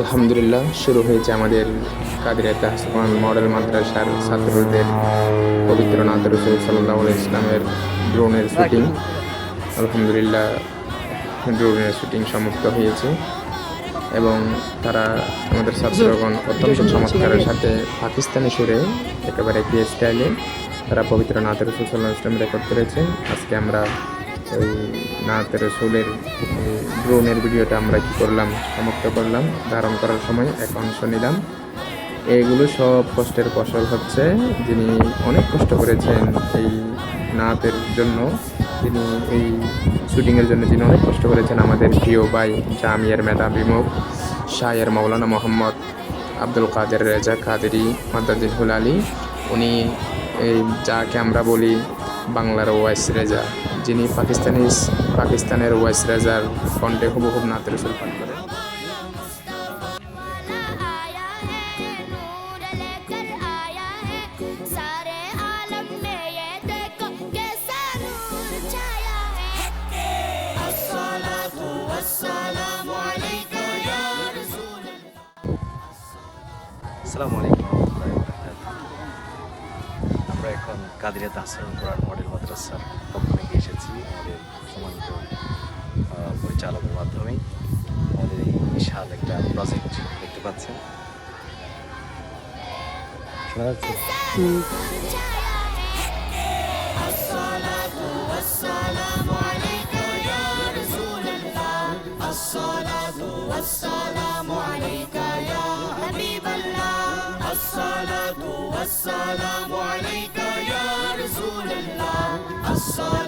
আলহামদুলিল্লাহ, শুরু হয়েছে আমাদের কাদিরিয়া তাহসান মডেল মাদ্রাসার ছাত্রদের পবিত্র নাত রসুল সাল্লাহ ইসলামের ড্রোনের শুটিং। আলহামদুলিল্লাহ, ড্রোনের শুটিং সমাপ্ত হয়েছে এবং তারা আমাদের ছাত্রগণ অত্যন্ত চমৎকারের সাথে পাকিস্তানি সুরে একেবারে একই স্টাইলে তারা পবিত্র নাত রসুল সাল্লাহ ইসলাম রেকর্ড করেছে আজকে আমরা ওই নাত রসুলের ড্রোনের ভিডিওটা আমরা কি করলাম, সমাপ্ত করলাম, ধারণ করার সময় এক অংশ নিলাম। এগুলো সব কষ্টের ফসল হচ্ছে। যিনি অনেক কষ্ট করেছেন এই নাতের জন্য তিনি এই শুটিংয়ের জন্য তিনি অনেক কষ্ট করেছেন আমাদের প্রিয় ভাই জামিয়ার মেধাবী মুখ শায়ের মৌলানা মোহাম্মদ আব্দুল কাদের রেজা কাদেরি হুল আলী। উনি এই যাকে আমরা বলি বাংলার ওয়াইস রেজা। যিনি পাকিস্তানি, পাকিস্তানের ওয়াইস রাজার খুব নাতরে নাতের সুর পান করে আসসালামু আলাইকুম আমরা এখন কাদিরে তাহসান কোরআন মডেল মাদ্রাসার এসেছি আমাদের সম্মানিত পরিচালকের মাধ্যমে। আমাদের এই বিশাল একটা প্রজেক্ট দেখতে পাচ্ছেন। শোনা যাচ্ছে? الصلاة والسلام عليك يا رسول الله الصلاة